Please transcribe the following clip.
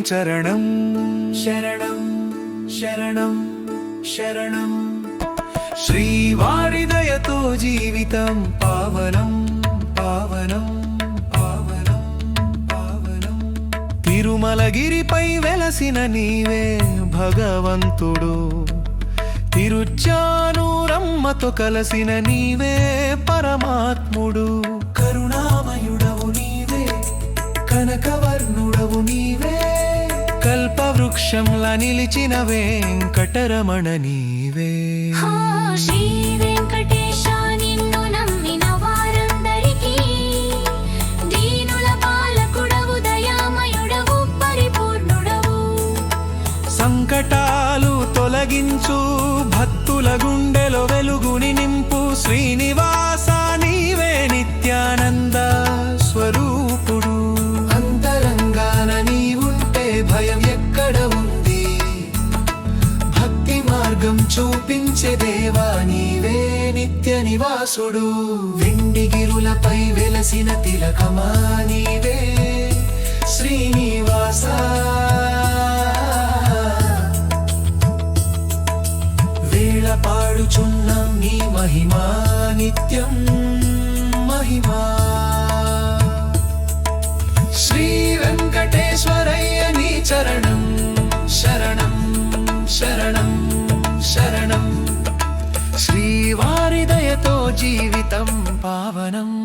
చరణం. శరణం శరణం శరణం. శ్రీవారి దయతో జీవితం పావనం పావనం పావనం పావనం. తిరుమలగిరిపై వెలసిన నీవే భగవంతుడు. తిరుచానూరమ్మతో కలసిన నీవే పరమాత్ముడు. కనకవర్ణుడవు నీవే కల్పవృక్షంలా నిలిచిన వెంకటరమణ నీవే. హో శ్రీ వెంకటేశ నిన్ను నమ్మిన వారందరికీ దీనుల పాలకుడవు దయామయుడవు పరిపూర్ణుడవు. సంకటాలు తొలగించు భక్తుల గుండెలో వెలుగుని మార్గం చూపించే దేవా నీవే నిత్య నివాసుడు. వెండిగిరులపై వెలసిన తిలకమా నీవే శ్రీనివాస. వేళ పాడుచున్నాం నీ మహిమా నిత్యం మహిమా. జీవితం పావనం.